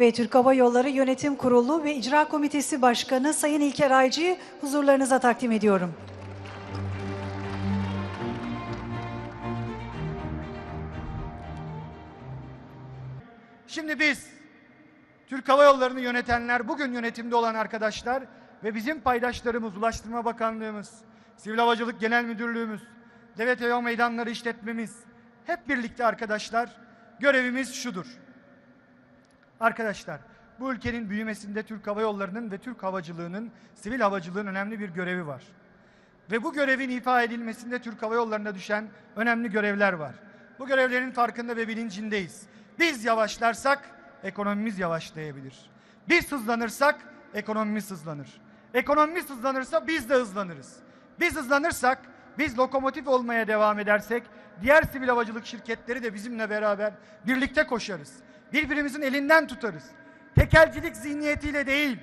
ve Türk Hava Yolları Yönetim Kurulu ve İcra Komitesi Başkanı Sayın İlker Aycı'yı huzurlarınıza takdim ediyorum. Şimdi biz Türk Hava Yolları'nı yönetenler, bugün yönetimde olan arkadaşlar ve bizim paydaşlarımız, Ulaştırma Bakanlığımız, Sivil Havacılık Genel Müdürlüğümüz, Devlet Hava Meydanları işletmemiz, hep birlikte arkadaşlar görevimiz şudur. Arkadaşlar, bu ülkenin büyümesinde Türk Hava Yolları'nın ve Türk havacılığının, sivil havacılığın önemli bir görevi var. Ve bu görevin ifa edilmesinde Türk Hava Yolları'na düşen önemli görevler var. Bu görevlerin farkında ve bilincindeyiz. Biz yavaşlarsak ekonomimiz yavaşlayabilir. Biz hızlanırsak ekonomimiz hızlanır. Ekonomimiz hızlanırsa biz de hızlanırız. Biz hızlanırsak, biz lokomotif olmaya devam edersek diğer sivil havacılık şirketleri de bizimle beraber birlikte koşarız. Birbirimizin elinden tutarız. Tekelcilik zihniyetiyle değil,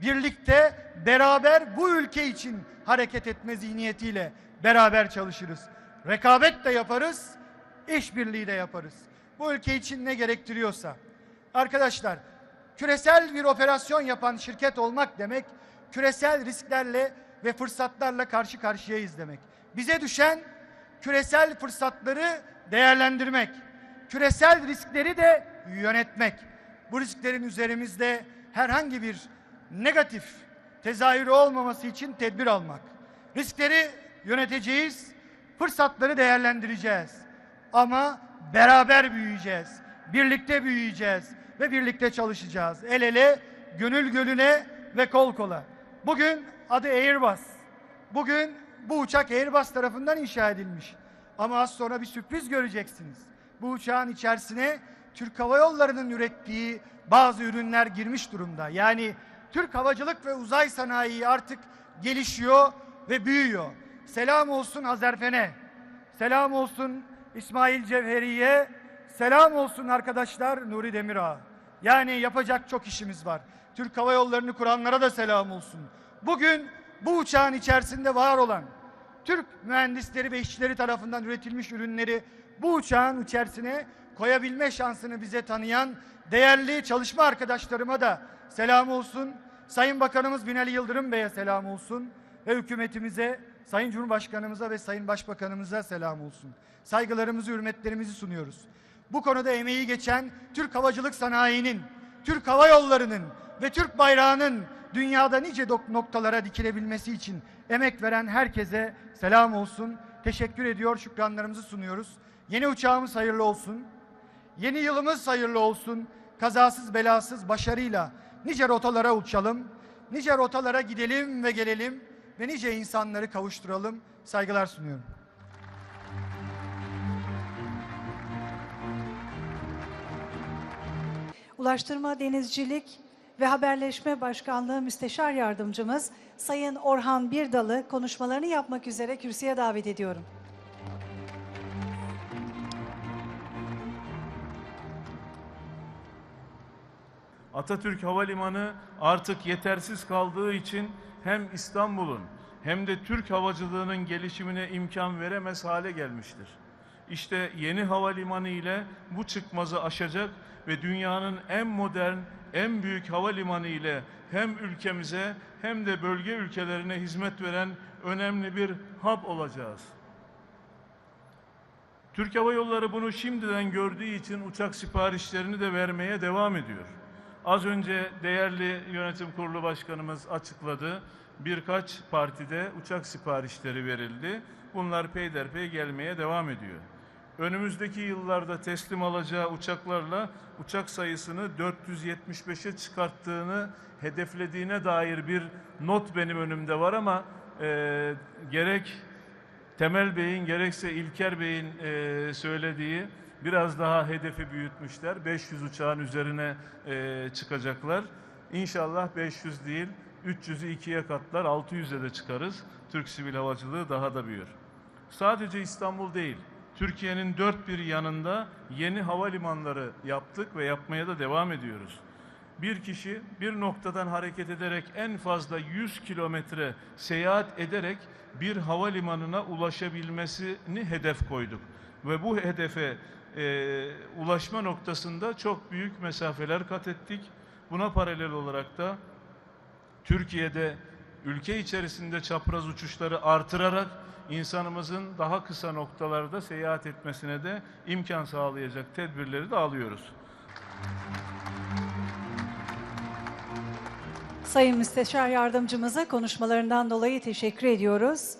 birlikte beraber bu ülke için hareket etme zihniyetiyle beraber çalışırız. Rekabet de yaparız, işbirliği de yaparız. Bu ülke için ne gerektiriyorsa. Arkadaşlar, küresel bir operasyon yapan şirket olmak demek, küresel risklerle ve fırsatlarla karşı karşıyayız demek. Bize düşen küresel fırsatları değerlendirmek, küresel riskleri de yönetmek. Bu risklerin üzerimizde herhangi bir negatif tezahürü olmaması için tedbir almak. Riskleri yöneteceğiz, fırsatları değerlendireceğiz. Ama beraber büyüyeceğiz, birlikte büyüyeceğiz ve birlikte çalışacağız. El ele, gönül gönüle ve kol kola. Bugün adı Airbus. Bugün bu uçak Airbus tarafından inşa edilmiş. Ama az sonra bir sürpriz göreceksiniz. Bu uçağın içerisine Türk Hava Yolları'nın ürettiği bazı ürünler girmiş durumda. Yani Türk havacılık ve uzay sanayi artık gelişiyor ve büyüyor. Selam olsun Azerfen'e. Selam olsun İsmail Cevheri'ye. Selam olsun arkadaşlar Nuri Demirağ. Yani yapacak çok işimiz var. Türk Hava Yolları'nı kuranlara da selam olsun. Bugün bu uçağın içerisinde var olan Türk mühendisleri ve işçileri tarafından üretilmiş ürünleri bu uçağın içerisine koyabilme şansını bize tanıyan değerli çalışma arkadaşlarıma da selam olsun. Sayın Bakanımız Binali Yıldırım Bey'e selam olsun ve hükümetimize, Sayın Cumhurbaşkanımıza ve Sayın Başbakanımıza selam olsun. Saygılarımızı, hürmetlerimizi sunuyoruz. Bu konuda emeği geçen Türk havacılık sanayinin, Türk Hava Yolları'nın ve Türk bayrağının dünyada nice noktalara dikilebilmesi için emek veren herkese selam olsun. Teşekkür ediyor, şükranlarımızı sunuyoruz. Yeni uçağımız hayırlı olsun. Yeni yılımız hayırlı olsun. Kazasız belasız başarıyla nice rotalara uçalım. Nice rotalara gidelim ve gelelim ve nice insanları kavuşturalım. Saygılar sunuyorum. Ulaştırma, Denizcilik ve Haberleşme Başkanlığı Müsteşar Yardımcımız Sayın Orhan Birdal'ı konuşmalarını yapmak üzere kürsüye davet ediyorum. Atatürk Havalimanı artık yetersiz kaldığı için hem İstanbul'un hem de Türk havacılığının gelişimine imkan veremez hale gelmiştir. İşte yeni havalimanı ile bu çıkmazı aşacak ve dünyanın en modern, en büyük havalimanı ile hem ülkemize hem de bölge ülkelerine hizmet veren önemli bir hub olacağız. Türk Hava Yolları bunu şimdiden gördüğü için uçak siparişlerini de vermeye devam ediyor. Az önce değerli yönetim kurulu başkanımız açıkladı. Birkaç partide uçak siparişleri verildi. Bunlar peyderpey gelmeye devam ediyor. Önümüzdeki yıllarda teslim alacağı uçaklarla uçak sayısını 475'e çıkarttığını hedeflediğine dair bir not benim önümde var ama eee, gerek Temel Bey'in gerekse İlker Bey'in eee, söylediği biraz daha hedefi büyütmüşler. 500 uçağın üzerine eee, çıkacaklar. İnşallah 500 değil 300'ü ikiye katlar 600'e de çıkarız. Türk Sivil Havacılığı daha da büyür. Sadece İstanbul değil, Türkiye'nin dört bir yanında yeni havalimanları yaptık ve yapmaya da devam ediyoruz. Bir kişi bir noktadan hareket ederek en fazla 100 kilometre seyahat ederek bir havalimanına ulaşabilmesini hedef koyduk. ve bu hedefe e, ulaşma noktasında çok büyük mesafeler kat ettik. Buna paralel olarak da Türkiye'de ülke içerisinde çapraz uçuşları artırarak insanımızın daha kısa noktalarda seyahat etmesine de imkan sağlayacak tedbirleri de alıyoruz. Sayın Müsteşar Yardımcımıza konuşmalarından dolayı teşekkür ediyoruz.